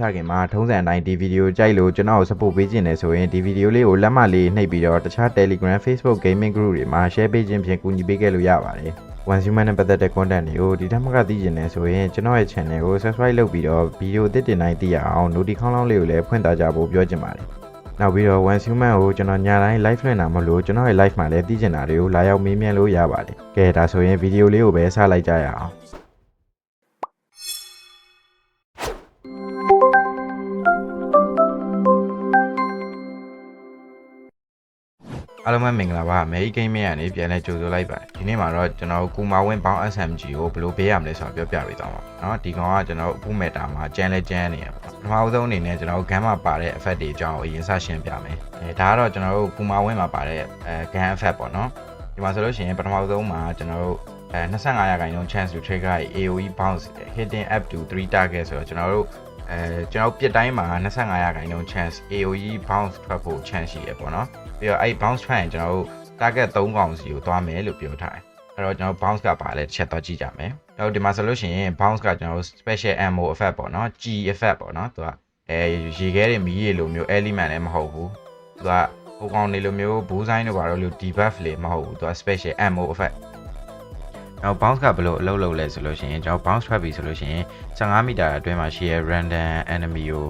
စခင်မှာထုံးစံအတိုင်းဒီဗီဒီယိုကြိုက်လို့ကျွန်တော်ကို support ပေးခြင်းနဲ့ဆိုရင်ဒီဗီဒီယိုလေးကိုလက်မှတ်လေးနှိပ်ပြီးတော့တခြား Telegram Facebook Gaming Group တွေမှာ share ပေးခြင်းဖြင့်ကူညီပေးခဲ့လို့ရပါတယ်။ One Human နဲ့ပတ်သက်တဲ့ content တွေကိုဒီထက်မကသိချင်တယ်ဆိုရင်ကျွန်တော်ရဲ့ channel ကို subscribe လုပ်ပြီးတော့ဗီဒီယိုအသစ်တင်တိုင်းသိရအောင် notification လောင်းလေးကိုလည်းဖွင့်သားကြဖို့ပြောချင်ပါတယ်။နောက်ပြီးတော့ One Human ကိုကျွန်တော်ညတိုင်း live လွှင့်တာမလို့ကျွန်တော်ရဲ့ live မှာလည်းသိချင်တာတွေကိုလာရောက်မေးမြန်းလို့ရပါတယ်။ကဲဒါဆိုရင်ဗီဒီယိုလေးကိုပဲစလိုက်ကြရအောင်။ အားလုံးပဲမင်္ဂလာပါအမေရိကန်မြေကနေပြန်လဲကြိုဆိုလိုက်ပါတယ်ဒီနေ့မှာတော့ကျွန်တော်ကူမာဝင်းပေါင်း SMG ကိုဘယ်လိုပေးရမလဲဆိုတာပြောပြပေးသွားမှာပေါ့နော်ဒီကောင်ကကျွန်တော်အခုမေတာမှာကျန်းလဲကျန်းနေရပါပထမဆုံးအနေနဲ့ကျွန်တော်ဂမ်းမှာပါတဲ့ effect တွေအကြောင်းကိုအရင်စရှင်းပြမယ်အဲဒါကတော့ကျွန်တော်တို့ကူမာဝင်းမှာပါတဲ့အဲဂမ်း effect ပေါ့နော်ဒီမှာဆိုလို့ရှိရင်ပထမဆုံးမှာကျွန်တော်တို့အဲ25ရာခိုင်နှုန်း chance to trigger AOE bounce hitting up to 3 target ဆိုတော့ကျွန်တော်တို့အဲကျွန်တော်ပြစ်တိုင်းမှာ25ရာခိုင်နှုန်း chance AOE bounce ထွက်ဖို့ chance ရှိရပေါ့နော် ပြီးတော့အဲ့ bounce ထွက်ရင်ကျွန်တော်တို့ target 3កောင်စီကိုသွားမယ်လို့ပြောထားတယ်အဲ့တော့ကျွန်တော် bounce ကပါလဲတစ်ချက်တော့ကြည့်ကြမယ်ကျွန်တော်ဒီမှာဆိုလို့ရှိရင် bounce ကကျွန်တော် special ammo effect ပေါ့နော် G effect ပေါ့နော်သူကအဲရေခဲတွေမီးရေလိုမျိုး element လည်းမဟုတ်ဘူးသူကဟိုကောင်နေလိုမျိုးဘူးဆိုင်တို့ဘာလို့လို့ debuff လေမဟုတ်ဘူးသူက special ammo effect နောက် bounce ကဘယ်လိုအလုပ်လုပ်လဲဆိုလို့ရှိရင်ကျွန်တော် bounce ထွက်ပြီဆိုလို့ရှိရင်15မီတာအတွင်းမှာရှိရ random enemy ကို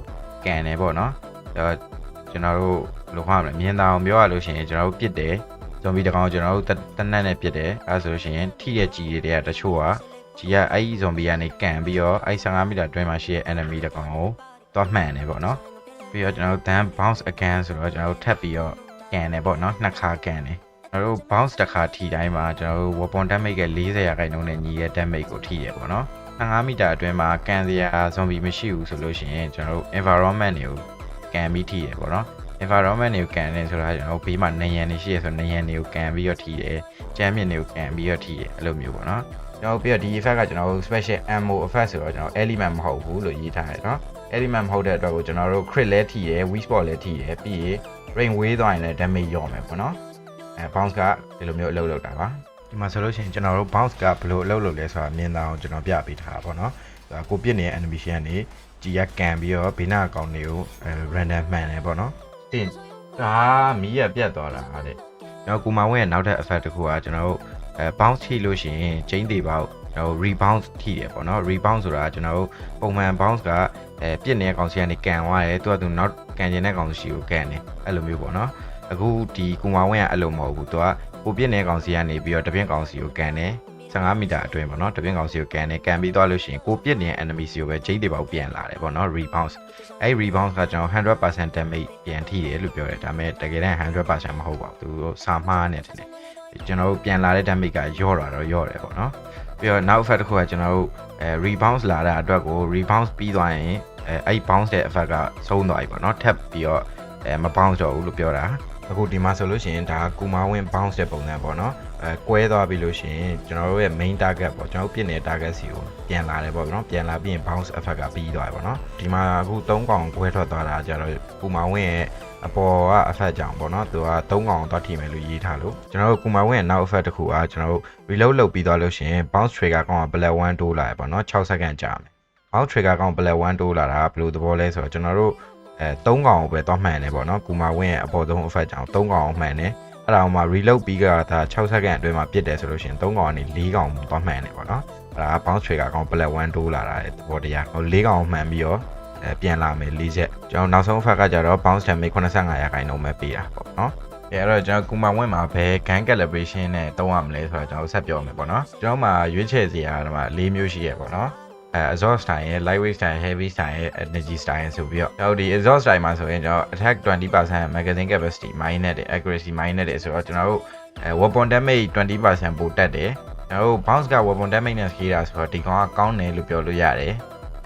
ကန်တယ်ပေါ့နော်အဲတော့ ကျွန်တော်တို့ဘယ်လိုခေါ်ရမလဲမြင်တာအောင်ပြောရလို့ရှိရင်ကျွန်တော်တို့ပြစ်တယ်ဇွန်ဘီတစ်ကောင်ကိုကျွန်တော်တို့တတနက်နဲ့ပြစ်တယ်အဲဒါဆိုလို့ရှိရင်ထိတဲ့ကြီးတွေကတချို့ကကြီးကအဲ့ဒီဇွန်ဘီကနေကန်ပြီးတော့အဲ့15မီတာအတွင်းမှာရှိရ enemy တစ်ကောင်ကိုတော့မှန်တယ်ပေါ့နော်ပြီးတော့ကျွန်တော်တို့ then bounce again ဆိုတော့ကျွန်တော်တို့ထပ်ပြီးတော့ကန်တယ်ပေါ့နော်နှစ်ခါကန်တယ်ကျွန်တော်တို့ bounce တစ်ခါထိတိုင်းမှာကျွန်တော်တို့ weapon damage က40ရာခိုင်နှုန်းနဲ့ညီရဲ့ damage ကိုထိရပေါ့နော်15မီတာအတွင်းမှာကန်စရာ zombie မရှိဘူးဆိုလို့ရှိရင်ကျွန်တော်တို့ environment တွေကို ကန်ပြီးထိရပေါ့နော် environment တွေကိုကန်နေဆိုတာကျွန်တော်တို့ဘေးမှာနေရန်နေရှိရဆိုနေရန်တွေကိုကန်ပြီးတော့ထိတယ်ကျမ်းမြင့်တွေကိုကန်ပြီးတော့ထိတယ်အဲ့လိုမျိုးပေါ့နော်ကျွန်တော်ပြီးတော့ဒီ effect ကကျွန်တော်တို့ special ammo effect ဆိုတော့ကျွန်တော် element မဟုတ်ဘူးလို့ရေးထားတယ်နော် element မဟုတ်တဲ့အတွက်ကိုကျွန်တော်တို့ crit လဲထိရ weak spot လဲထိရပြီးရင် rain ဝေးသွားရင်လည်း damage ရော့မယ်ပေါ့နော်အဲ bounce ကဒီလိုမျိုးအလုပ်လုပ်တာပါဒီမှာဆိုလို့ရှိရင်ကျွန်တော်တို့ bounce ကဘယ်လိုအလုပ်လုပ်လဲဆိုတာမြင်တာအောင်ကျွန်တော်ပြပေးထားတာပေါ့နော်ဒါကိုပြစ်နေတဲ့ animation ကနေ ကြီးရကန်ပြီးတော့ဘေးနာအကောင်တွေကိုအဲ random မှန်တယ်ပေါ့နော်တင်ဒါမီးရပြတ်သွားတာဟာတဲ့ကျွန်တော်ကူမဝင်းရဲ့နောက်ထပ် effect တစ်ခုကကျွန်တော်တို့အဲ bounce ထိလို့ရှိရင် chain တွေပေါ့ကျွန်တော် rebound ထိတယ်ပေါ့နော် rebound ဆိုတာကျွန်တော်တို့ပုံမှန် bounce ကအဲပြစ်နေတဲ့ကောင်စီကနေကန်သွားတယ်သူကသူနောက်ကန်ကျင်တဲ့ကောင်စီကိုကန်တယ်အဲ့လိုမျိုးပေါ့နော်အခုဒီကူမာဝင်းကအဲ့လိုမဟုတ်ဘူးသူကကိုပြစ်နေကောင်စီကနေပြီးတော့တပြင်းကောင်စီကိုကန်တယ် 15မီတာအတွင်းပေါ့နော်တပြင်းကောင်စီကိုကန်တယ်ကန်ပြီးသွားလို့ရှိရင်ကိုပြစ်နေတဲ့ enemy စီကိုပဲဂျိတ်တွေပေါက်ပြန်လာတယ်ပေါ့နော် rebound အဲ့ rebound ကကျွန်တော်100% damage ပြန်ထိတယ်လို့ပြောတယ်ဒါပေမဲ့တကယ်တမ်း100%မဟုတ်ပါဘူးသူစာမှားနေတယ်တဲ့ကျွန်တော်တို့ပြန်လာတဲ့ damage ကယော့တာတော့ယော့တယ်ပေါ့နော်ပြီးတော့နောက် effect တစ်ခုကကျွန်တော်တို့အဲ rebound လာတဲ့အတွက်ကို rebound ပြီးသွားရင်အဲအဲ့ bounce တဲ့ effect ကဆုံးသွားပြီပေါ့နော်ထပ်ပြီးတော့အဲမ bounce တော့ဘူးလို့ပြောတာအခုဒီမှာဆိုလို့ရှိရင်ဒါကူမာဝင်း bounce တဲ့ပုံစံပေါ့နော် အဲကွဲသွားပြီလို့ရှိရင်ကျွန်တော်တို့ရဲ့ main target ပေါ့ကျွန်တော်တို့ပြစ်နေတဲ့ target စီကိုပြန်လာတယ်ပေါ့နော်ပြန်လာပြီးရင် bounce effect ကပြီးသွားတယ်ပေါ့နော်ဒီမှာအခု3កောင်ကွဲထွက်သွားတာကြတော့ကူမာဝင်းရဲ့အပေါ်က effect ကြောင့်ပေါ့နော်သူက3កောင်သွားထိမယ်လို့ရေးထားလို့ကျွန်တော်တို့ကူမာဝင်းရဲ့နောက် effect တစ်ခုကကျွန်တော်တို့ reload လုပ်ပြီးသွားလို့ရှိရင် bounce trigger ကောင်က black 1တိုးလာတယ်ပေါ့နော်6စက္ကန့်ကြာမယ် bounce trigger ကောင် black 1တိုးလာတာဘယ်လိုသဘောလဲဆိုတော့ကျွန်တော်တို့ အဲ၃កောင်ကိုပဲသွားမှန်တယ်ပေါ့နော်ကူမာဝင်းရဲ့အပေါ်ဆုံး effect ကြောင့်၃កောင်ကိုမှန်တယ် အဲ့ဒါအောင်မှ reload ပြီးကြတာ6စက္ကန့်အတွင်းမှာပြစ်တယ်ဆိုလို့ရှိရင်၃កောင်ကနေ၄កောင်သွားမှန်တယ်ပေါ့နော်အဲ့ဒါ bounce trigger ကောင် black 1တိုးလာတာတဲ့သဘောတရားဟို၄កောင်မှန်ပြီးတော့အဲပြန်လာမယ်၄ချက်ကျွန်တော်နောက်ဆုံး effect ကကြတော့ bounce damage 85ရာခိုင်နှုန်းပဲပေးတာပေါ့နော်အဲအဲ့တော့ကျွန်တော်ကူမာဝင်းမှာဘယ် gun calibration နဲ့တုံးရမလဲဆိုတော့ကျွန်တော်ဆက်ပြောမယ်ပေါ့နော်ကျွန်တော်မှာရွေးချယ်စရာဒီမှာ၄မျိုးရှိရပေါ့နော် အဲ exhaust style ရဲ့ lightweight style heavy style ရဲ့ energy style ဆိုပြီးတော့ကျွန်တော်ဒီ exhaust style မှာဆိုရင်ကျွန်တော် attack 20% magazine capacity minus တယ် accuracy minus တယ်ဆိုတော့ကျွန်တော်တို့အဲ weapon damage 20%ပိုတက်တယ်ကျွန်တော်တို့ bounce က weapon damage နဲ့ခေးတာဆိုတော့ဒီကောင်ကကောင်းတယ်လို့ပြောလို့ရတယ်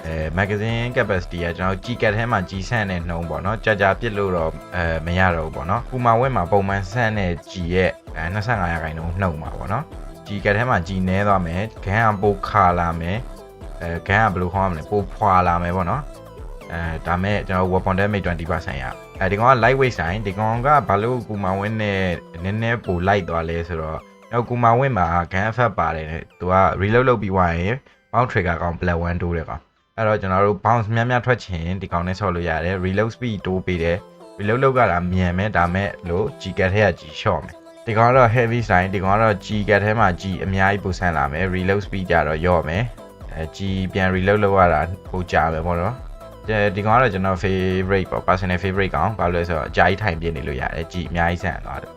အဲ magazine capacity ကကျွန်တော်ကြီးကတ်ထဲမှာကြီးဆန့်တဲ့နှုံးပေါ့နော်ကြာကြာပြစ်လို့တော့အဲမရတော့ဘူးပေါ့နော်ပူမာဝက်မှာပုံမှန်ဆန့်တဲ့ကြီးရဲ့အဲ25ရာခိုင်နှုန်းနှုံးပါပေါ့နော်ကြီးကတ်ထဲမှာကြီးနဲသွားမယ်ဂန်ကပိုခါလာမယ် အဲဂန်ကဘယ်လိုခေါ်ရမလဲပိုဖွာလာမယ်ပေါ့နော်အဲဒါမဲ့ကျွန်တော် weapon damage 20%ရအဲဒီကောင်က lightweight ဆိုင်ဒီကောင်ကဘာလို့ပူမာဝက်နဲ့နည်းနည်းပိုလိုက်သွားလဲဆိုတော့တော့ကူမာဝင့်မှာ gun effect ပါတယ်သူက reload လုပ်ပြီးွားရင် bounce trigger ကောင် black one တိုးတယ်ကောင်အဲ့တော့ကျွန်တော်တို့ bounce များများထွက်ချင်ဒီကောင်နဲ့ဆော့လို့ရတယ် reload speed တိုးပေးတယ် reload လုပ်ကြတာမြန်မယ်ဒါမဲ့လို့ G cat ထဲက G short မယ်ဒီကောင်ကတော့ heavy style ဒီကောင်ကတော့ G cat ထဲမှာ G အများကြီးပိုဆန်းလာမယ် reload speed ကြတော့ယော့မယ် အဲ G ပြန် reload လုပ်ရတာပိုကြာမယ်ပေါ့နော်ဒီကောင်ကတော့ကျွန်တော် favorite ပေါ့ personal favorite ကောင်ဘာလို့လဲဆိုတော့အကြာကြီးထိုင်ပြနေလို့ရတယ် G အများကြီးဆန်းသွားတယ်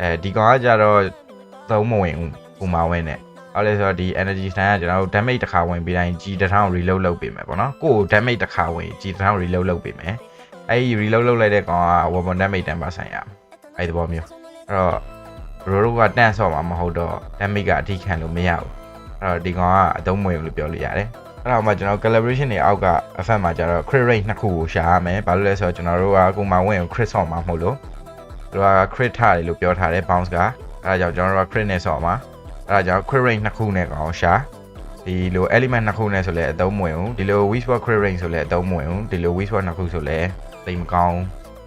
အဲဒီကောင်ကကြတော့သုံးမဝင်ဘူးပူမာဝင်နဲ့ဘာလဲဆိုတော့ဒီ energy stand ကကျွန်တော်တို့ damage တစ်ခါဝင်ပြီးတိုင်း G တစ်ထောင် reload လုပ်ပေးမယ်ပေါ့နော်ကိုယ် damage တစ်ခါဝင် G တစ်ထောင် reload လုပ်ပေးမယ်အဲ့ဒီ reload လုပ်လိုက်တဲ့ကောင်က weapon damage 10%ရအဲ့ဒီသဘောမျိုးအဲ့တော့ရိုရိုကတန့်ဆော့မှာမဟုတ်တော့ damage ကအထိခံလို့မရဘူး အဲ့တော့ဒီကောင်ကအသုံးမဝင်ဘူးလို့ပြောလို့ရတယ်အဲ့တော့မှကျွန်တော် calibration တွေအောက်က effect မှာကျတော့ crit rate နှစ်ခုကိုရှာရမယ်ဘာလို့လဲဆိုတော့ကျွန်တော်တို့ကကိုမှဝင်ကို crit ဆော့မှာမဟုတ်လို့တို့က crit ထားတယ်လို့ပြောထားတယ် bounce ကအဲ့ဒါကြောင့်ကျွန်တော်တို့က crit နဲ့ဆော့မှာအဲ့ဒါကြောင့် crit rate နှစ်ခုနဲ့ကောင်ရှာဒီလို element နှစ်ခုနဲ့ဆိုလဲအသုံးမဝင်ဘူးဒီလို whisper crit rate ဆိုလဲအသုံးမဝင်ဘူးဒီလို whisper နှစ်ခုဆိုလဲတိတ်မကောင်း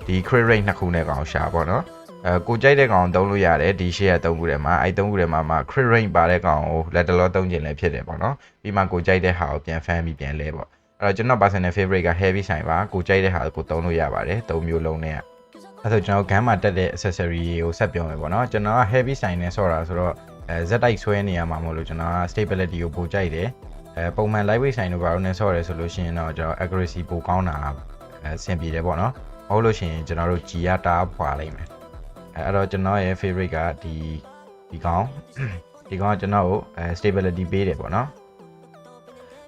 ဒီ crit rate နှစ်ခုနဲ့ကောင်ရှာပေါ့နော် အဲကိုကြိုက်တဲ့ကောင်သုံးလို့ရတယ်ဒီ share သုံးခုထဲမှာအဲသုံးခုထဲမှာမှာ crit rate ပါတဲ့ကောင်ကိုလက်တလောသုံးခြင်းလည်းဖြစ်တယ်ပေါ့နော်ပြီးမှကိုကြိုက်တဲ့ဟာကိုပြန်ဖမ်းပြီးပြန်လဲပေါ့အဲ့တော့ကျွန်တော် personal favorite က heavy ဆိုင်ပါကိုကြိုက်တဲ့ဟာကိုသုံးလို့ရပါတယ်သုံးမျိုးလုံးနဲ့အဲ့ဆိုကျွန်တော် gun မှာတက်တဲ့ accessory ကိုဆက်ပြောမယ်ပေါ့နော်ကျွန်တော်က heavy ဆိုင်နဲ့ဆော့တာဆိုတော့အဲ Z type ဆွဲနေရမှာမဟုတ်လို့ကျွန်တော်က stability ကိုပိုကြိုက်တယ်အဲပုံမှန် lightweight ဆိုင်တို့ဘာလို့နဲ့ဆော့ရဲဆိုလို့ရှိရင်တော့ကျွန်တော် accuracy ပိုကောင်းတာအဲဆင်ပြေတယ်ပေါ့နော်မဟုတ်လို့ရှိရင်ကျွန်တော်တို့ G ရတားဖွာလိုက်မယ် အဲအဲ့တော့ကျွန်တော်ရဲ့ favorite ကဒီဒီကောင်ဒီကောင်ကကျွန်တော်ကိုအဲ stability ပေးတယ်ပေါ့နော်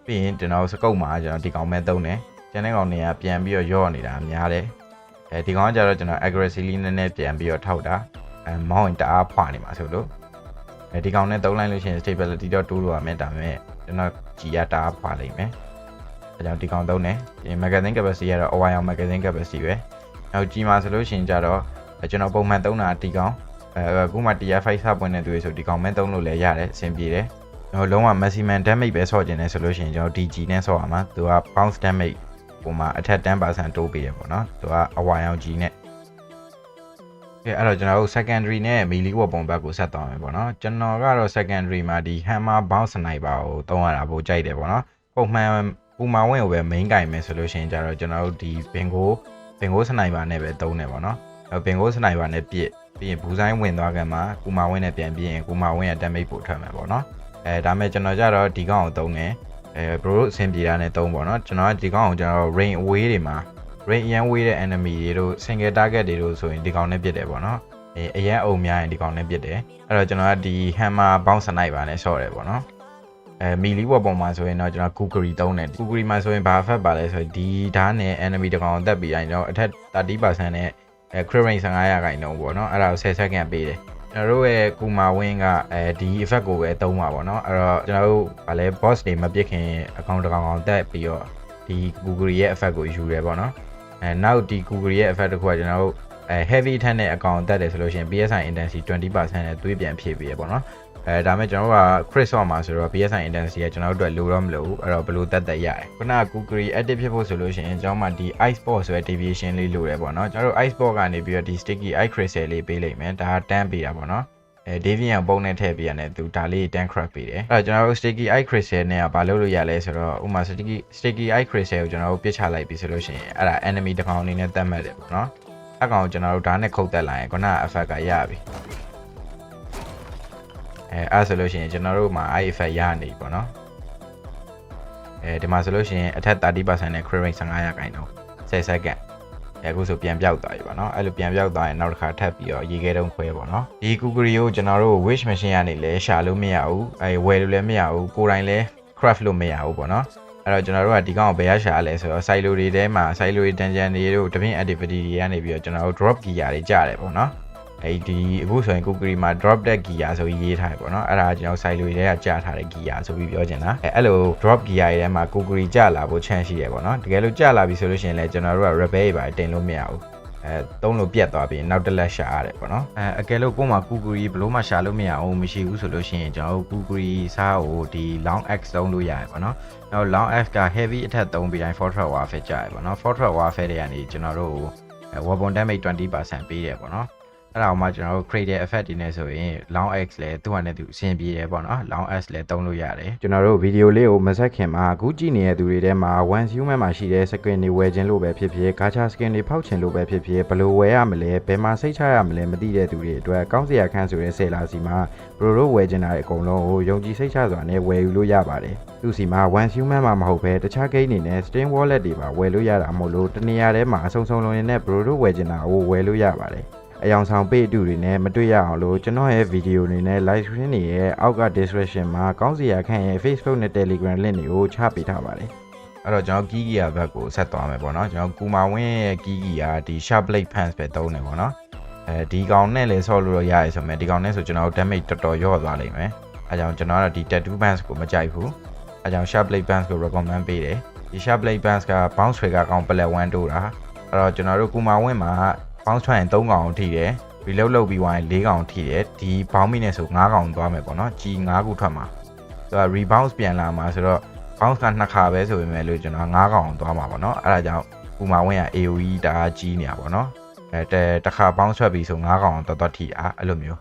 ပြီးရင်ကျွန်တော်စကုတ်မှာကျွန်တော်ဒီကောင်မဲ့သုံးတယ်ကျန်တဲ့ကောင်တွေကပြန်ပြီးတော့ယော့နေတာများတယ်အဲဒီကောင်ကကျတော့ကျွန်တော် accuracy လေးနည်းနည်းပြန်ပြီးတော့ထောက်တာအဲမောင်းရင်တအားဖွာနေမှာဆိုလို့အဲဒီကောင်နဲ့သုံးလိုက်လို့ရှိရင် stability တော့တိုးလို့ရမယ်ဒါပေမဲ့ကျွန်တော်ကြည်ရတအားဖွာလိုက်မယ်အဲကြောင့်ဒီကောင်သုံးတယ်ဒီ magazine capacity ကတော့ over အောင် magazine capacity ပဲနောက်ကြည်မှာဆိုလို့ရှိရင်ကြတော့ ကျွန်တော်ပုံမှန်သုံးတာဒီကောင်အဲအခုမှ TR5 စပွင့်နေသူတွေဆိုဒီကောင်မဲ့သုံးလို့လည်းရတယ်အဆင်ပြေတယ်ကျွန်တော်လုံးဝ maximum damage ပဲဆော့ကျင်နေဆိုလို့ရှိရင်ကျွန်တော် DG နဲ့ဆော့ရမှာသူက bounce damage ပုံမှာ attack 10%တိုးပေးတယ်ပေါ့နော်သူကအဝါရောင်ကြီးနဲ့ကဲအဲ့တော့ကျွန်တော်တို့ secondary နဲ့ melee weapon ဘက်ကိုဆက်သွားမယ်ပေါ့နော်ကျွန်တော်ကတော့ secondary မှာဒီ hammer bounce sniper ကိုသုံးရတာပိုကြိုက်တယ်ပေါ့နော်ပုံမှန်ပူမာဝင်းကိုပဲ main ကင်မယ်ဆိုလို့ရှိရင်ကျတော့ကျွန်တော်တို့ဒီ bingo bingo sniper နဲ့ပဲသုံးတယ်ပေါ့နော် အဲ့ bingo sniper နဲ့ပြစ်ပြီးရင်ဘူးဆိုင်ဝင်သွားကမှပူမာဝင်းနဲ့ပြန်ပြစ်ရင်ပူမာဝင်းရဲ့ damage ပိုထွက်မှာပေါ့နော်အဲဒါမဲ့ကျွန်တော်ကြတော့ဒီကောင်ကိုသုံးတယ်အဲ bro အဆင်ပြေတာနဲ့သုံးပေါ့နော်ကျွန်တော်ကဒီကောင်ကိုကျွန်တော် rain away တွေမှာ rain အရန် way တဲ့ enemy တွေတို့ single target တွေတို့ဆိုရင်ဒီကောင်နဲ့ပြစ်တယ်ပေါ့နော်အဲအရန်အုံများရင်ဒီကောင်နဲ့ပြစ်တယ်အဲ့တော့ကျွန်တော်ကဒီ hammer bounce sniper နဲ့ဆော့တယ်ပေါ့နော်အဲမီလီဘောပေါ်မှာဆိုရင်တော့ကျွန်တော် kukuri သုံးတယ် kukuri မှာဆိုရင်ဘာ effect ပါလဲဆိုရင်ဒီဓာတ်နဲ့ enemy တကောင်တက်ပြီးရင်တော့အထက်30%နဲ့ အဲ crit rate 15ရာခိုင်နှုန်းပေါ့နော်အဲ့ဒါကို10 second ပေးတယ်ကျွန်တော်တို့ရဲ့ကူမာဝင်းကအဲဒီ effect ကိုပဲသုံးပါပေါ့နော်အဲ့တော့ကျွန်တော်တို့ဗာလဲ boss တွေမပြစ်ခင်အကောင့်တစ်ကောင်ကောင်တက်ပြီးတော့ဒီ Google ရဲ့ effect ကိုယူတယ်ပေါ့နော်အဲနောက်ဒီ Google ရဲ့ effect တစ်ခုကကျွန်တော်တို့အဲ heavy ထက်နဲ့အကောင်တက်တယ်ဆိုလို့ရှိရင် PSI intensity 20%နဲ့သွေးပြန်ဖြည့်ပေးရပေါ့နော် အဲဒါမဲ့ကျွန်တော်တို့က crit shot မှာဆိုတော့ PSI intensity ကကျွန်တော်တို့အတွက်လိုတော့မလိုဘူးအဲ့တော့ဘယ်လိုတက်တက်ရလဲခုနက Google active ဖြစ်ဖို့ဆိုလို့ရှိရင်ကျွန်တော်မှဒီ ice ball ဆိုတဲ့ deviation လေးလိုတယ်ပေါ့နော်ကျွန်တော်တို့ ice ball ကနေပြီးတော့ဒီ sticky ice crystal လေးပေးလိုက်မယ်ဒါကတန်းပေးတာပေါ့နော်အဲ Deviant ပုံနဲ့ထည့်ပေးရတယ်သူဒါလေး tan crack ပေးတယ်အဲ့တော့ကျွန်တော်တို့ sticky ice crystal နဲ့ကဘာလုပ်လို့ရလဲဆိုတော့ဥပမာ sticky sticky ice crystal ကိုကျွန်တော်တို့ပြစ်ချလိုက်ပြီဆိုလို့ရှိရင်အဲ့ဒါ enemy တစ်ကောင်အနေနဲ့တတ်မှတ်တယ်ပေါ့နော်အကောင်ကျွန်တော်တို့ဒါနဲ့ခုတ်တက်လိုက်ရင်ခုနက effect ကရပြီ အဲအဲ့ဆိုလို့ရှိရင်ကျွန်တော်တို့မှာအဲ့ effect ရနေပြီပေါ့နော်အဲဒီမှာဆိုလို့ရှိရင်အထက်30%နဲ့ crit rate 15ရာခိုင်နှုန်း10 second အခုဆိုပြန်ပြောက်သွားပြီပေါ့နော်အဲ့လိုပြန်ပြောက်သွားရင်နောက်တစ်ခါထပ်ပြီးတော့ရေခဲတုံးခွဲပေါ့နော်ဒီ Google ကိုကျွန်တော်တို့ wish machine ကနေလည်းရှာလို့မရဘူးအဲဝယ်လို့လည်းမရဘူးကိုယ်တိုင်လည်း craft လို့မရဘူးပေါ့နော်အဲ့တော့ကျွန်တော်တို့ကဒီကောင်ကိုဘယ်ရရှာလဲဆိုတော့ silo တွေထဲမှာ silo တွေ dungeon တွေတို့တပင်း activity တွေကနေပြီးတော့ကျွန်တော်တို့ drop gear တွေကြားတယ်ပေါ့နော် အဲဒီအခုဆိုရင် Kukuri မှာ drop deck gear ဆိုပြီးရေးထားတယ်ပေါ့နော်အဲ့ဒါကကျွန်တော် silo တွေထဲကကြားထားတဲ့ gear ဆိုပြီးပြောချင်တာအဲအဲ့လို drop gear တွေထဲမှာ Kukuri ကြလာဖို့ chance ရှိရပေါ့နော်တကယ်လို့ကြလာပြီဆိုလို့ရှိရင်လည်းကျွန်တော်တို့က rebel တွေပါတင်လို့မရဘူးအဲသုံးလို့ပြတ်သွားပြီးနောက်တစ်လက်ရှာရတယ်ပေါ့နော်အဲအကယ်လို့ကို့မှာကူကူရီဘလို့မှရှာလို့မရအောင်မရှိဘူးဆိုလို့ရှိရင်ကျွန်တော်တို့ကူကူရီစားကိုဒီ long x သုံးလို့ရတယ်ပေါ့နော်နောက် long x က heavy attack သုံးပြီးတိုင်း fortress warfare ကြရပေါ့နော် fortress warfare တွေကနေကျွန်တော်တို့အဲ weapon damage 20%ပေးတယ်ပေါ့နော် အဲ့ဒါအောင်မှကျွန်တော်တို့ critical effect တွေနဲ့ဆိုရင် long x လည်းသူ့ဟာနဲ့သူအဆင်ပြေတယ်ပေါ့နော် long s လည်းသုံးလို့ရတယ်ကျွန်တော်တို့ဗီဒီယိုလေးကိုမဆက်ခင်မှာအခုကြည့်နေတဲ့သူတွေထဲမှာ one human မှာရှိတဲ့ screen တွေဝယ်ခြင်းလို့ပဲဖြစ်ဖြစ် gacha skin တွေဖောက်ခြင်းလို့ပဲဖြစ်ဖြစ်ဘယ်လိုဝယ်ရမလဲဘယ်မှာစိတ်ချရမလဲမသိတဲ့သူတွေအတွက်ကောင်းစရာခန့်ဆိုတဲ့ဆယ်လာစီမှာဘရိုတို့ဝယ်ခြင်းတာတွေအကုန်လုံးကိုယုံကြည်စိတ်ချစွာနဲ့ဝယ်ယူလို့ရပါတယ်သူစီမှာ one human မှာမဟုတ်ဘဲတခြား game တွေနဲ့ steam wallet တွေပါဝယ်လို့ရတာမို့လို့တနေရာထဲမှာအဆုံဆုံလုံးနေတဲ့ဘရိုတို့ဝယ်ခြင်းတာကိုဝယ်လို့ရပါတယ် အယောင်ဆောင်ပေးအတူတွေနဲ့မတွေ့ရအောင်လို့ကျွန်တော်ရဲ့ဗီဒီယိုတွေနဲ့ live stream တွေရဲ့အောက်က description မှာကောင်းစီရခန့်ရဲ့ Facebook နဲ့ Telegram link တွေကိုချပေးထားပါတယ်အဲ့တော့ကျွန်တော်ကီးကီယာဘက်ကိုဆက်သွားမယ်ပေါ့နော်ကျွန်တော်ကူမာဝင်းရဲ့ကီးကီယာဒီ sharp blade pants ပဲသုံးတယ်ပေါ့နော်အဲဒီကောင်နဲ့လည်းဆော့လို့ရရဆိုမယ်ဒီကောင်နဲ့ဆိုကျွန်တော်တို့ damage တော်တော်ရော့သွားလိမ့်မယ်အဲကြောင့်ကျွန်တော်ကတော့ဒီ tattoo pants ကိုမကြိုက်ဘူးအဲကြောင့် sharp blade pants ကို recommend ပေးတယ်ဒီ sharp blade pants က bounce trigger ကောင် plet 1တိုးတာအဲ့တော့ကျွန်တော်တို့ကူမာဝင်းမှာ bounce ထွက်ရင်3កောင်ထိတယ် reload လုပ်ပြီးသွားရင်4កောင်ထိတယ်ဒီ bounce မိနဲ့ဆို5កောင်သွားမယ်ပေါ့နော်ကြီး5ခုထွက်မှာဆိုတော့ rebound ပြန်လာမှာဆိုတော့ bounce ကနှစ်ခါပဲဆိုပေမဲ့လို့ကျွန်တော်5កောင်သွားမှာပေါ့နော်အဲ့ဒါကြောင့်ပူမာဝင်းက AOE တအားကြီးနေတာပေါ့နော်အဲတစ်ခါ bounce ထွက်ပြီးဆို5កောင်တော်တော်ထိအားအဲ့လိုမျိုး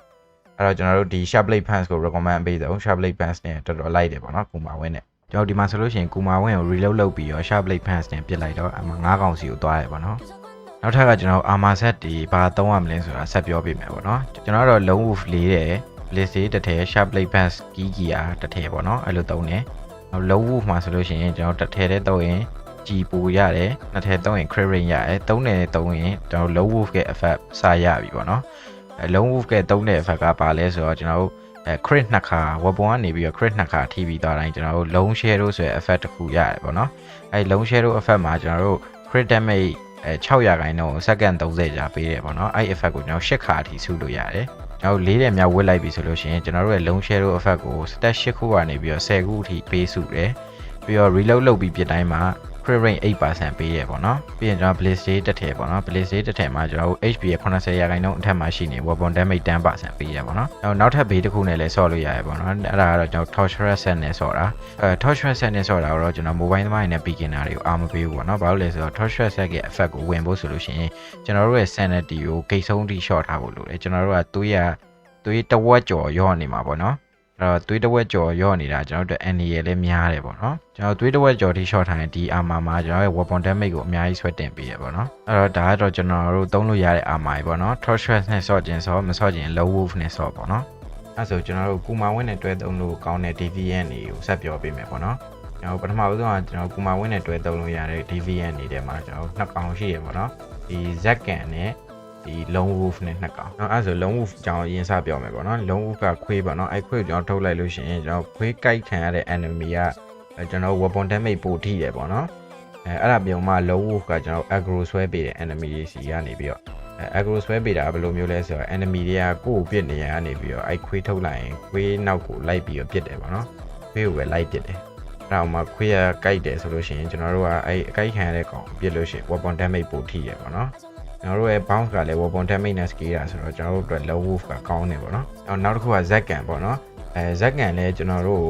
အဲ့တော့ကျွန်တော်တို့ဒီ sharp blade pants ကို recommend ပေးတယ် sharp blade pants နဲ့တော်တော်လိုက်တယ်ပေါ့နော်ပူမာဝင်းနဲ့ကျွန်တော်ဒီမှာဆိုလို့ရှိရင်ကူမာဝင်းကို reload လုပ်ပြီးတော့ sharp blade pants နဲ့ပြစ်လိုက်တော့အမှ5កောင်စီကိုသွားတယ်ပေါ့နော် နောက်ထပ်ကကျွန်တော် armor set တွေဘာသုံးရမလဲဆိုတာဆက်ပြောပြမယ်ပေါ့နော်ကျွန်တော်ကတော့ long wolf လေးတယ် blade လေးတစ်ထည် sharp blade pants ကီးကီယာတစ်ထည်ပေါ့နော်အဲ့လိုသုံးတယ်နောက် long wolf မှာဆိုလို့ရှိရင်ကျွန်တော်တစ်ထည်လေးသုံးရင်ကြီးပူရတယ်နှစ်ထည်သုံးရင် crit rate ရတယ်သုံးတယ်သုံးရင်ကျွန်တော် long wolf ရဲ့ effect စရပြီပေါ့နော်အဲ long wolf ရဲ့သုံးတဲ့ effect ကပါလဲဆိုတော့ကျွန်တော်တို့အဲ crit နှစ်ခါ weapon ကနေပြီးတော့ crit နှစ်ခါထိပြီးသွားတိုင်းကျွန်တော်တို့ long shadow ဆိုတဲ့ effect တစ်ခုရတယ်ပေါ့နော်အဲ long shadow effect မှာကျွန်တော်တို့ crit damage အဲ600ခိုင်နှုန်းစက္ကန့်30ကြာပေးတယ်ပေါ့နော်အဲ့ effect ကိုကျွန်တော်8ခါအထိဆုလို့ရတယ်ကျွန်တော်လေးတယ်မြောက်ဝစ်လိုက်ပြီဆိုလို့ရှိရင်ကျွန်တော်တို့ရဲ့ long share effect ကို stat 8ခုကနေပြီးတော့10ခုအထိပေးဆုတယ်ပြီးတော့ reload လုပ်ပြီးပြတိုင်းမှာ crit rate 8%ပေးရပေါ့နော်ပြီးရင်ကျွန်တော် blaze day တစ်ထည်ပေါ့နော် blaze day တစ်ထည်မှာကျွန်တော်တို့ HP ရဲ့80ရာခိုင်နှုန်းအထက်မှာရှိနေ weapon damage 10%ပေးရပေါ့နော်နောက်နောက်ထပ်ဘေးတစ်ခုနဲ့လည်းဆော့လို့ရတယ်ပေါ့နော်အဲ့ဒါကတော့ကျွန်တော် torture set နဲ့ဆော့တာအဲ torture set နဲ့ဆော့တာတော့ကျွန်တော် mobile သမားတွေနဲ့ beginner တွေကိုအားမပေးဘူးပေါ့နော်ဘာလို့လဲဆိုတော့ torture set ရဲ့ effect ကိုဝင်ဖို့ဆိုလို့ရှိရင်ကျွန်တော်တို့ရဲ့ sanity ကိုဂိတ်ဆုံးထိ short ထားဖို့လိုတယ်ကျွန်တော်တို့ကသွေးရသွေးတဝက်ကျော်ရော့နေမှာပေါ့နော်အဲ့ တော့သွေးတဝက်ကျော်ရော့နေတာကျွန်တော်တို့ NA လည်းများတယ်ပေါ့နော်ကျွန်တော်သွေးတဝက်ကျော်ထိ short ထားရင်ဒီ armor မှာကျွန်တော်ရဲ့ weapon damage ကိုအများကြီးဆွဲတင်ပေးရပေါ့နော်အဲ့တော့ဒါကတော့ကျွန်တော်တို့သုံးလို့ရတဲ့ armor ပဲပေါ့နော် torture နဲ့ short ခြင်းဆော့မဆော့ခြင်း low wolf နဲ့ဆော့ပေါ့နော်အဲ့ဆိုကျွန်တော်တို့ကူမာဝင်းနဲ့တွဲသုံးလို့ကောင်းတဲ့ DVN တွေကိုဆက်ပြောပေးမယ်ပေါ့နော်ကျွန်တော်ပထမဦးဆုံးကကျွန်တော်ကူမာဝင်းနဲ့တွဲသုံးလို့ရတဲ့ DVN တွေထဲမှာကျွန်တော်နှစ်ကောင်ရှိရပေါ့နော်ဒီ Zakan နဲ့ ဒီ lone wolf နဲ့နှစ်ကောင်เนาะအဲ့ဆို lone wolf အကြောင်းအရင်စပြောမယ်ပေါ့နော် lone wolf ကခွေးပေါ့နော်အဲ့ခွေးကိုကျွန်တော်ထုတ်လိုက်လို့ရှိရင်ကျွန်တော်ခွေးကြိုက်ခံရတဲ့ enemy ကအဲကျွန်တော် weapon damage ပိုထိတယ်ပေါ့နော်အဲအဲ့ဒါပြုံမှ lone wolf ကကျွန်တော် aggro ဆွဲပေးတဲ့ enemy တွေစီကနေပြီးတော့အဲ aggro ဆွဲပေးတာဘယ်လိုမျိုးလဲဆိုတော့ enemy တွေကကိုယ့်ကိုပြစ်နေရကနေပြီးတော့အဲ့ခွေးထုတ်လိုက်ရင်ခွေးနောက်ကိုလိုက်ပြီးတော့ပြစ်တယ်ပေါ့နော်ခွေးကိုပဲလိုက်ပြစ်တယ် အဲ့ဒါမှခွေးရကြိုက်တယ်ဆိုလို့ရှိရင်ကျွန်တော်တို့ကအဲ့အကြိုက်ခံရတဲ့ကောင်ပြစ်လို့ရှိရင် weapon damage ပိုထိရပေါ့နော် ကျွန်တော်တို့ရဲ့ bounce ကလည်း weapon damage နဲ့ skill တာဆိုတော့ကျွန်တော်တို့အတွက် low wolf ကကောင်းတယ်ပေါ့နော်နောက်နောက်တစ်ခုက Zakan ပေါ့နော်အဲ Zakan လည်းကျွန်တော်တို့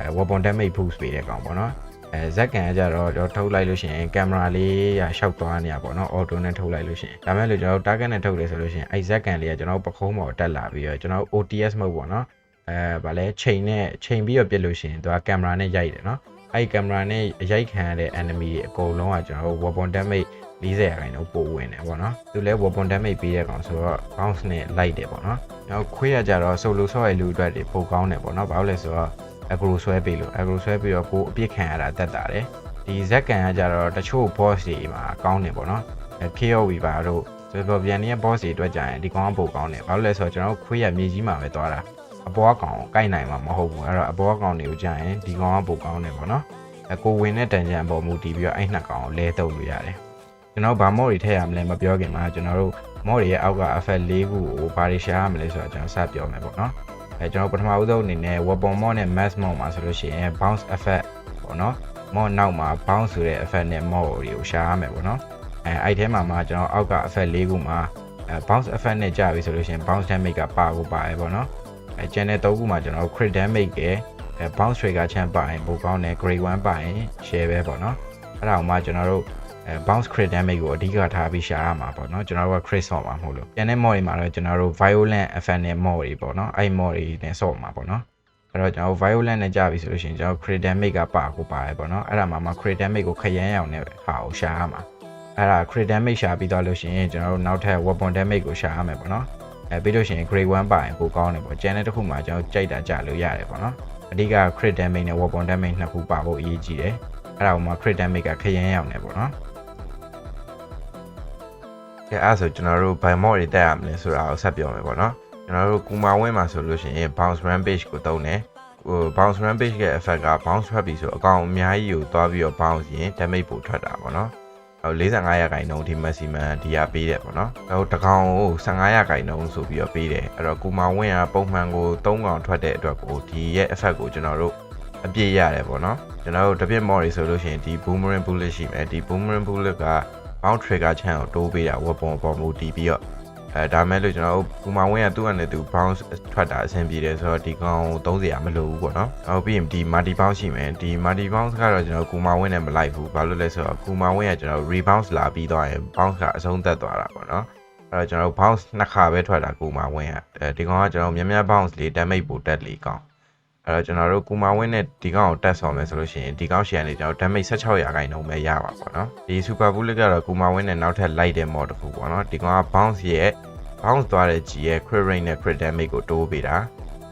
အဲ weapon damage boost ပေးတဲ့ကောင်ပေါ့နော်အဲ Zakan ကကြတော့ကျွန်တော်ထုတ်လိုက်လို့ရှိရင်ကင်မရာလေးရရှောက်သွားနေရပေါ့နော် auto နဲ့ထုတ်လိုက်လို့ရှိရင်ဒါမဲ့လို့ကျွန်တော်တို့ target နဲ့ထုတ်တယ်ဆိုလို့ရှိရင်အဲ Zakan လေးကကျွန်တော်တို့ပခုံးပေါ်တက်လာပြီးတော့ကျွန်တော်တို့ OTS mode ပေါ့နော်အဲဗာလဲချိန်နဲ့ချိန်ပြီးတော့ပြစ်လို့ရှိရင်သူကကင်မရာနဲ့ရိုက်တယ်နော် အဲ့ကင်မရာနဲ့ရိုက်ခံရတဲ့ enemy တွေအကုန်လုံးကကျွန်တော်တို့ weapon damage 40ရာခိုင်နှုန်းပိုဝင်တယ်ပေါ့နော်သူလည်း weapon damage ပေးတဲ့ကောင်ဆိုတော့ bounce နဲ့လိုက်တယ်ပေါ့နော်နောက်ခွေးရကြတော့ solo ဆော့ရဲ့လူအတွက်တွေပိုကောင်းတယ်ပေါ့နော်ဘာလို့လဲဆိုတော့ aggro ဆွဲပေးလို့ aggro ဆွဲပြီးတော့ပိုအပြစ်ခံရတာတက်တာတယ်ဒီဇက်ကန်ကကြတော့တချို့ boss တွေမှာကောင်းတယ်ပေါ့နော်အဲ KOV ပါတို့ဆိုတော့ပြန်နေတဲ့ boss တွေအတွက်ကြာရင်ဒီကောင်ကပိုကောင်းတယ်ဘာလို့လဲဆိုတော့ကျွန်တော်တို့ခွေးရမြေကြီးမှာပဲသွားတာ အပေါ်ကောင်ကိုကိုက်နိုင်မှာမဟုတ်ဘူးအဲ့တော့အပေါ်ကောင်တွေကိုကြာရင်ဒီကောင်ကပိုကောင်းတယ်ပေါ့နော်အကိုဝင်တဲ့တန်ကြံအပေါ်မူတည်ပြီးတော့အဲ့နှစ်ကောင်ကိုလဲတုပ်လို့ရတယ်ကျွန်တော်ဗာမော့တွေထည့်ရမလဲမပြောခင်မှာကျွန်တော်တို့မော့တွေရဲ့အောက်က effect ၄ခုကိုဘာတွေရှာရမလဲဆိုတော့ကျွန်တော်စပြောမယ်ပေါ့နော်အဲကျွန်တော်ပထမဦးဆုံးအနေနဲ့ weapon mod နဲ့ mass mod မှာဆိုလို့ရှိရင် bounce effect ပေါ့နော် mod နောက်မှာ bounce ဆိုတဲ့ effect နဲ့ mod တွေကိုရှာရမယ်ပေါ့နော်အဲအဲ့ထဲမှာမှကျွန်တော်အောက်က effect ၄ခုမှာအဲ bounce effect နဲ့ကြာပြီဆိုလို့ရှိရင် bounce damage ကပါကိုပါတယ်ပေါ့နော် အဲ channel ၃ခုမှာကျွန်တော် crit damage ကအဲ bounce trigger ချမ်းပါရင်ပိုကောင်းတယ် grade 1ပါရင် share ပဲပေါ့နော်အဲ့ဒါအောင်မှကျွန်တော်တို့အဲ bounce crit damage ကိုအဓိကထားပြီးရှာရမှာပေါ့နော်ကျွန်တော်တို့က crit ဆော့မှာမဟုတ်လို့ကျန်တဲ့ mod တွေမှာတော့ကျွန်တော်တို့ violent effect နဲ့ mod တွေပေါ့နော်အဲ့ mod တွေနဲ့ဆော့မှာပေါ့နော်အဲ့တော့ကျွန်တော် violent နဲ့ကြာပြီဆိုလို့ရှိရင်ကျွန်တော် crit damage ကပါကိုပါတယ်ပေါ့နော်အဲ့ဒါမှမှ crit damage ကိုခရမ်းအောင်နဲ့ဟာကိုရှာရမှာအဲ့ဒါ crit damage ရှာပြီးတော့လို့ရှိရင်ကျွန်တော်တို့နောက်ထပ် weapon damage ကိုရှာရမယ်ပေါ့နော် အဲပြီးလို့ရှိရင် grade 1ပါရင်ပိုကောင်းတယ်ပေါ့ကျန်တဲ့တစ်ခုမှာကျွန်တော်ကြိုက်တာကြလို့ရတယ်ပေါ့နော်အဓိက crit damage နဲ့ weapon damage နှစ်ခုပါဖို့အရေးကြီးတယ်အဲ့ဒါကိုမှ crit damage ကခရမ်းအောင်နေပေါ့နော်ကဲအဲ့ဒါဆိုကျွန်တော်တို့ by mod တွေတက်ရမလဲဆိုတာကိုဆက်ပြောမယ်ပေါ့နော်ကျွန်တော်တို့ကူမာဝင်းမှာဆိုလို့ရှိရင် bounce rampage ကိုတုံးတယ်ဟို bounce rampage ရဲ့ effect က bounce ထွက်ပြီဆိုအကောင်အများကြီးကိုသွားပြီးတော့ bounce ရင် damage ပိုထွက်တာပေါ့နော်ဟို 45ရာခိုင်နှုန်းဒီ maximum ဒီရပေးတယ်ပေါ့နော်ဟိုတကောင်ကို15ရာခိုင်နှုန်းဆိုပြီးတော့ပေးတယ်အဲ့တော့ကူမာဝင်းကပုံမှန်ကို3ကောင်ထွက်တဲ့အတွက်ကိုဒီရဲ့ effect ကိုကျွန်တော်တို့အပြည့်ရတယ်ပေါ့နော်ကျွန်တော်တို့တစ်ပြစ် mod တွေဆိုလို့ရှိရင်ဒီ boomerang bullet ရှိမယ်ဒီ boomerang bullet က bounce trigger ချမ်းကိုတိုးပေးတာ weapon ပေါ်မူတည်ပြီးတော့ အဲဒါမဲ့လို့ကျွန်တော်တို့ပူမာဝင်းကသူ့အနေနဲ့သူ bounce ထွက်တာအဆင်ပြေတယ်ဆိုတော့ဒီကောင်ကို30ရမလိုဘူးပေါ့နော်။နောက်ပြီးရင်ဒီ multi bounce ရှိမယ်။ဒီ multi bounce ကတော့ကျွန်တော်ကူမာဝင်းနဲ့မလိုက်ဘူး။ဘာလို့လဲဆိုတော့ကူမာဝင်းကကျွန်တော် rebounce လာပြီးတော့ရင် bounce ကအဆုံးသက်သွားတာပေါ့နော်။အဲ့တော့ကျွန်တော် bounce နှစ်ခါပဲထွက်တာကူမာဝင်းကအဲဒီကောင်ကကျွန်တော်များများ bounce လေး damage ပိုတက်လေကောင်။ အဲ့တော့ကျွန်တော်တို့ကူမာဝင်းနဲ့ဒီကောင်ကိုတက်ဆောင်မယ်ဆိုလို့ရှိရင်ဒီကောင်ရှယ်ကနေကျွန်တော် damage 16ရာခိုင်နှုန်းပဲရပါပေါ့နော်ဒီ super bullet ကတော့ကူမာဝင်းနဲ့နောက်ထပ်လိုက်တဲ့ mod တစ်ခုပေါ့နော်ဒီကောင်က bounce ရဲ့ bounce သွားတဲ့ G ရဲ့ crit rate နဲ့ crit damage ကိုတိုးပေးတာ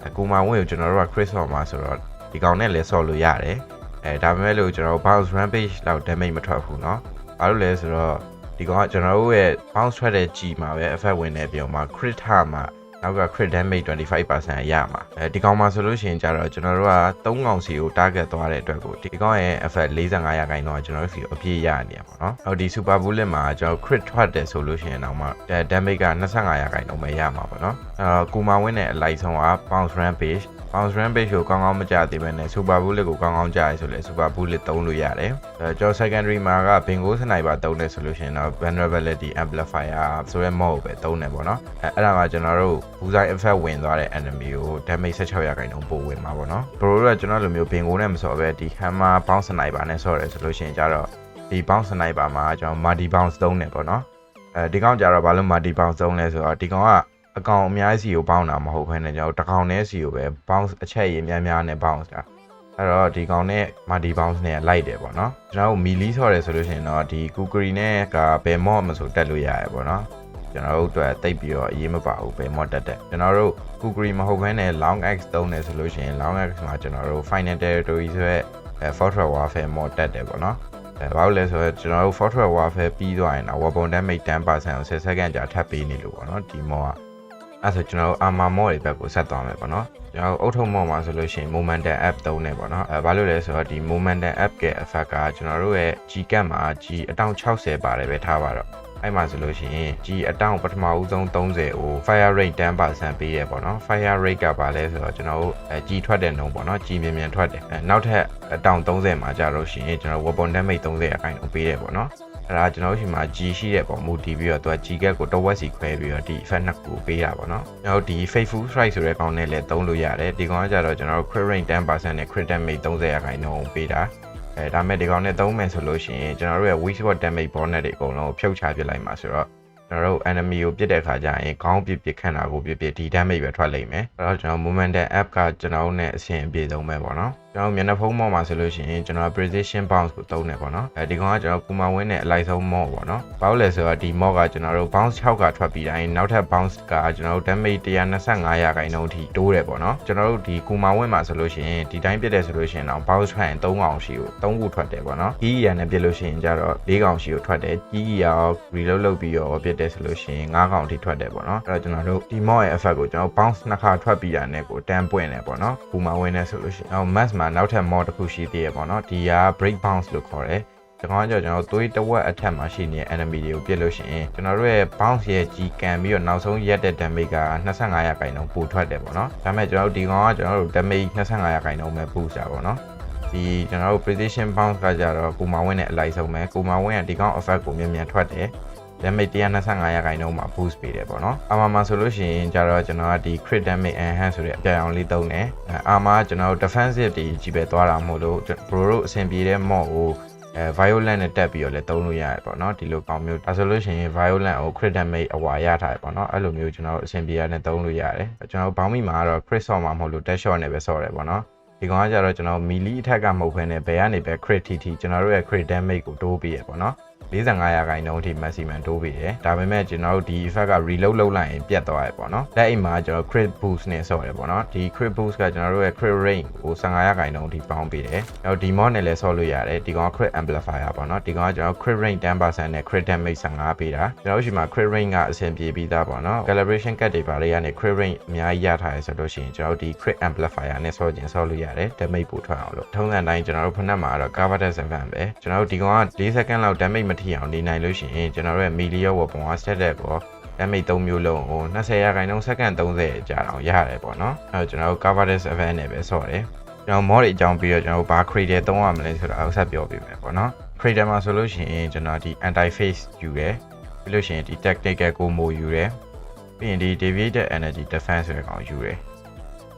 အကူမာဝင်းကိုကျွန်တော်တို့က crit ဆော့မှာဆိုတော့ဒီကောင်နဲ့လည်းဆော့လို့ရတယ်အဲဒါပေမဲ့လို့ကျွန်တော်တို့ bounce rampage လောက် damage မထွက်ဘူးเนาะဘာလို့လဲဆိုတော့ဒီကောင်ကကျွန်တော်တို့ရဲ့ bounce ထွက်တဲ့ G မှာပဲ effect ဝင်နေပြီးတော့မှ crit ထမှာ နောက်က crit damage 25%ရမှာအဲဒီကောင်မှာဆိုလို့ရှိရင်ကြတော့ကျွန်တော်တို့က3ကောင်စီကို target သွားတဲ့အတွက်ကိုဒီကောင်ရဲ့ effect 45ရာခိုင်နှုန်းကကျွန်တော်တို့စီကိုအပြည့်ရနေရပါတော့။ဟောဒီ super bullet မှာကျွန်တော် crit ထွက်တယ်ဆိုလို့ရှိရင်တော့မှ damage က25ရာခိုင်နှုန်းပဲရမှာပေါ့နော်။အဲတော့ကူမာဝင်းနဲ့အလိုက်ဆုံးက bounce rampage bounce rampage ကိုကောင်းကောင်းမကြသေးဘဲနဲ့ super bullet ကိုကောင်းကောင်းကြရဲဆိုလဲ super bullet သုံးလို့ရတယ်။အဲကျွန်တော် secondary မှာက bingo sniper သုံးတယ်ဆိုလို့ရှိရင်တော့ vulnerability amplifier ဆိုတဲ့ mode ကိုပဲသုံးတယ်ပေါ့နော်။အဲအဲ့ဒါမှကျွန်တော်တို့ bullseye effect ဝင်သွားတဲ့ enemy ကို damage 16ရာခိုင်နှုန်းပိုဝင်မှာပေါ့နော်။ bro တို့ကကျွန်တော်လိုမျိုး bingo နဲ့မစော်ပဲဒီ hammer bounce sniper နဲ့ဆော့တယ်ဆိုလို့ရှိရင်ကြတော့ဒီ bounce sniper မှာကျွန်တော် multi bounce သုံးတယ်ပေါ့နော်။အဲဒီကောင်ကြတော့ဘာလို့ multi bounce သုံးလဲဆိုတော့ဒီကောင်က အကောင်အများကြီးစီကိုပေါင်းတာမဟုတ်ဘဲနဲ့ကျွန်တော်တကောင်နဲ့စီကိုပဲ bounce အချက်ရည်များများနဲ့ bounce တာအဲ့တော့ဒီကောင်နဲ့ multi bounce နဲ့လိုက်တယ်ပေါ့နော်ကျွန်တော်တို့ melee ဆော့တယ်ဆိုလို့ရှိရင်တော့ဒီ kukuri နဲ့ကဘယ် mod မဆိုတက်လို့ရတယ်ပေါ့နော်ကျွန်တော်တို့အတွက်တိတ်ပြီးတော့အရေးမပါဘူးဘယ် mod တက်တက်ကျွန်တော်တို့ kukuri မဟုတ်ဘဲနဲ့ long x သုံးတယ်ဆိုလို့ရှိရင် long x မှာကျွန်တော်တို့ final territory ဆိုရဲ fortress warfare mod တက်တယ်ပေါ့နော်အဲဘာလို့လဲဆိုတော့ကျွန်တော်တို့ fortress warfare ပြီးသွားရင်တော့ weapon damage 10%ကို10 second ကြာထပ်ပေးနေလို့ပေါ့နော်ဒီ mod က အဲ့ဆိုကျွန်တော်တို့ armor mod တွေဘက်ကိုဆက်သွားမယ်ပေါ့နော်ကျွန်တော်အုတ်ထုံ mod မှာဆိုလို့ရှိရင် momentum app သုံးနေပေါ့နော်အဲဘာလို့လဲဆိုတော့ဒီ momentum app ရဲ့ effect ကကျွန်တော်တို့ရဲ့ G cap မှာ G အတောင်60ပါတယ်ပဲထားပါတော့အဲ့မှာဆိုလို့ရှိရင် G အတောင်ပထမဦးဆုံး30ကို fire rate 10%ပေးရပေါ့နော် fire rate ကပါလဲဆိုတော့ကျွန်တော်တို့အဲ G ထွက်တဲ့နှုန်းပေါ့နော် G မြန်မြန်ထွက်တယ်အဲနောက်ထပ်အတောင်30မှာကြာလို့ရှိရင်ကျွန်တော် weapon damage 30အကိုင်လုံးပေးတယ်ပေါ့နော် အဲ့ဒါကျွန်တော်တို့ရှိမှာ G ရှိတဲ့ပုံမူတည်ပြီးတော့သူက G gap ကိုတစ်ဝက်စီခွဲပြီးတော့ဒီ effect နှစ်ခုပေးတာပေါ့နော်။နောက်ဒီ faithful strike ဆိုတဲ့ကောင်နဲ့လည်းသုံးလို့ရတယ်။ဒီကောင်ကကြတော့ကျွန်တော်တို့ crit rate 10%နဲ့ crit damage 30ရာခိုင်နှုန်းပေးတာ။အဲဒါမဲ့ဒီကောင်နဲ့သုံးမယ်ဆိုလို့ရှိရင်ကျွန်တော်တို့ရဲ့ weak spot damage bonus တွေအကုန်လုံးကိုဖြုတ်ချပစ်လိုက်မှာဆိုတော့ကျွန်တော်တို့ enemy ကိုပြစ်တဲ့အခါကျရင်ခေါင်းပြစ်ပြစ်ခန့်တာကိုပြစ်ပြစ်ဒီ damage ပဲထွက်လိမ့်မယ်။အဲ့တော့ကျွန်တော် momentum app ကကျွန်တော်တို့နဲ့အဆင်အပြေဆုံးပဲပေါ့နော်။ ကျွန်တော်မျက်နှာဖုံးမော့မှာဆိုလို့ရှိရင်ကျွန်တော် precision bounce ကိုသုံးတယ်ပေါ့နော်အဲဒီကောင်ကကျွန်တော်ပူမာဝင်းနဲ့အလိုက်ဆုံးမော့ပေါ့နော်ဘာလို့လဲဆိုတော့ဒီမော့ကကျွန်တော်တို့ bounce 6ကထွက်ပြီးတိုင်းနောက်ထပ် bounce ကကျွန်တော်တို့ damage 125ရာခိုင်နှုန်းအထိတိုးတယ်ပေါ့နော်ကျွန်တော်တို့ဒီကူမာဝင်းမှာဆိုလို့ရှိရင်ဒီတိုင်းပြစ်တယ်ဆိုလို့ရှိရင်တော့ bounce ထွက်ရင်3កောင်ရှိကို3ခုထွက်တယ်ပေါ့နော်ကြီးကြီးရနဲ့ပြစ်လို့ရှိရင်ကျတော့4កောင်ရှိကိုထွက်တယ်ကြီးကြီးရအောင် reload လုပ်ပြီးတော့ပြစ်တယ်ဆိုလို့ရှိရင်5កောင်အထိထွက်တယ်ပေါ့နော်အဲ့တော့ကျွန်တော်တို့ဒီ mock ရဲ့ effect ကိုကျွန်တော် bounce နှစ်ခါထွက်ပြီးတာနဲ့ကိုတန်းပွင့်တယ်ပေါ့နော်ကူမာဝင်းနဲ့ဆိုလို့ရှိရင်အော် mass မှာနောက်ထပ် mod တစ်ခုရှိသေးရပေါ့နော်ဒီက break bounce လို့ခေါ်တယ်ကျွန်တော်ကကြောင့်ကျွန်တော်သွေးတစ်ဝက်အထက်မှာရှိနေတဲ့ enemy တွေကိုပြစ်လို့ရှိရင်ကျွန်တော်တို့ရဲ့ bounce ရဲ့ကြီးကန်ပြီးတော့နောက်ဆုံးရက်တဲ့ damage က25ရာခိုင်နှုန်းပိုထွက်တယ်ပေါ့နော်ဒါပေမဲ့ကျွန်တော်တို့ဒီကောင်ကကျွန်တော်တို့ damage 25ရာခိုင်နှုန်းပဲ boost တာပေါ့နော်ဒီကျွန်တော်တို့ precision bounce ကကြတော့ကိုမာဝင်းနဲ့အလိုက်ဆုံးပဲကိုမာဝင်းကဒီကောင် effect ကိုမြန်မြန်ထွက်တယ် damage 125ရာခိုင်နှုန်းမှာ boost ပေးတယ်ပေါ့နော်။ armor မှာဆိုလို့ရှိရင်ကြတော့ကျွန်တော်ကဒီ crit damage enhance ဆိုတဲ့အပြအောင်လေးသုံးတယ်။ armor ကကျွန်တော်တို့ defensive တွေကြီးပဲသွားတာမဟုတ်လို့ bro တို့အဆင်ပြေတဲ့ mod ကိုအဲ violent နဲ့တက်ပြီးတော့လည်းသုံးလို့ရတယ်ပေါ့နော်ဒီလိုကောင်းမျိုးဒါဆိုလို့ရှိရင် violent ကို crit damage အဝါရထားတယ်ပေါ့နော်အဲ့လိုမျိုးကျွန်တော်တို့အဆင်ပြေရတဲ့သုံးလို့ရတယ်ကျွန်တော်တို့ဘောင်းမီမှာကတော့ crit shot မှာမဟုတ်လို့ dash shot နဲ့ပဲဆော့တယ်ပေါ့နော်ဒီကောင်ကကြတော့ကျွန်တော် melee attack ကမဟုတ်ဘဲနဲ့ဘယ်ကနေပဲ crit TT ကျွန်တော်တို့ရဲ့ crit damage ကိုတိုးပေးရပေါ့နော် 45ရာခိုင်နှုန်းအထိ maximum တိုးပေးတယ်ဒါပေမဲ့ကျွန်တော်တို့ဒီ effect က reload လုပ်လိုက်ရင်ပြတ်သွားရပေါ့နော်လက်အိမ်မှာကျွန်တော် crit boost နဲ့ဆော့တယ်ပေါ့နော်ဒီ crit boost ကကျွန်တော်တို့ရဲ့ crit range ကို15ရာခိုင်နှုန်းအထိပေါင်းပေးတယ်နောက်ဒီ mod နဲ့လည်းဆော့လို့ရတယ်ဒီကောင်က crit amplifier ပေါ့နော်ဒီကောင်ကကျွန်တော် crit range 10%နဲ့ crit damage 15ပေးတာကျွန်တော်တို့ရှိမှာ crit range ကအဆင်ပြေပြီးသားပေါ့နော် calibration cut တွေပါလေးကနေ crit range အများကြီးရထားရဆိုလို့ရှိရင်ကျွန်တော်တို့ဒီ crit amplifier နဲ့ဆော့ခြင်းဆော့လို့ရတယ် damage ပိုထွက်အောင်လို့ထုံးစံတိုင်းကျွန်တော်တို့ဖက်နှက်မှာတော့ cover test 7ပဲကျွန်တော်တို့ဒီကောင်က4 second လောက် damage မထိအောင်နေနိုင်လို့ရှိရင်ကျွန်တော်တို့ရဲ့ melee ရောပုံက set တဲ့ကော damage 3မျိုးလုံးကို20ရာခိုင်နှုန်း second 30ကြာအောင်ရတယ်ပေါ့နော်အဲတော့ကျွန်တော်တို့ cover test 7နဲ့ပဲဆော့တယ်ကျွန်တော် mod တွေအကြောင်းပြီးတော့ကျွန်တော်တို့ဘာ creator သုံးရမလဲဆိုတာအဆက်ပြောပြမယ်ပေါ့နော် creator မှာဆိုလို့ရှိရင်ကျွန်တော်ဒီ anti face ယူတယ်ပြီးလို့ရှိရင်ဒီ tactical combo ယူတယ်ပြီးရင်ဒီ deviated energy defense ဆိုတဲ့ကောင်ယူတယ်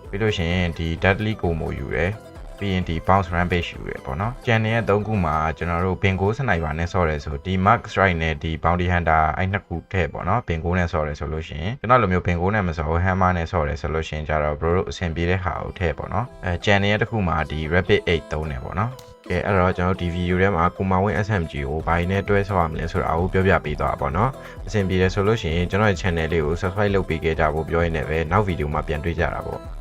ပြီးလို့ရှိရင်ဒီ deadly combo ယူတယ် ပြီးရင်ဒီ bounce rampage ယူရပေါ့နော်။ကျန်တဲ့၃ခုမှာကျွန်တော်တို့ bingo sniper နဲ့ဆော့ရဲဆိုဒီ mark strike နဲ့ဒီ bounty hunter အဲ့နှစ်ခုထည့်ပေါ့နော်။ bingo နဲ့ဆော့ရဲဆိုလို့ရှိရင်ကျွန်တော်လိုမျိုး bingo နဲ့မဆော့ဘူး hammer နဲ့ဆော့ရဲဆိုလို့ရှိရင်ကျတော့ bro တို့အဆင်ပြေတဲ့ဟာကိုထည့်ပေါ့နော်။အဲကျန်တဲ့တစ်ခုမှာဒီ rapid 8သုံးတယ်ပေါ့နော်။ကဲအဲ့တော့ကျွန်တော်ဒီဗီဒီယိုထဲမှာကိုမာဝင်း SMG ကိုဘာနဲ့တွဲဆော့ရမလဲဆိုတာကိုပြောပြပေးသွားပါပေါ့နော်အဆင်ပြေတယ်ဆိုလို့ရှိရင်ကျွန်တော်ရဲ့ channel လေးကို subscribe လုပ်ပေးခဲ့ကြဖို့ပြောရင်းနဲ့ပဲနောက်ဗီဒီယိုမှာပြန်တွေ့ကြတာပေါ့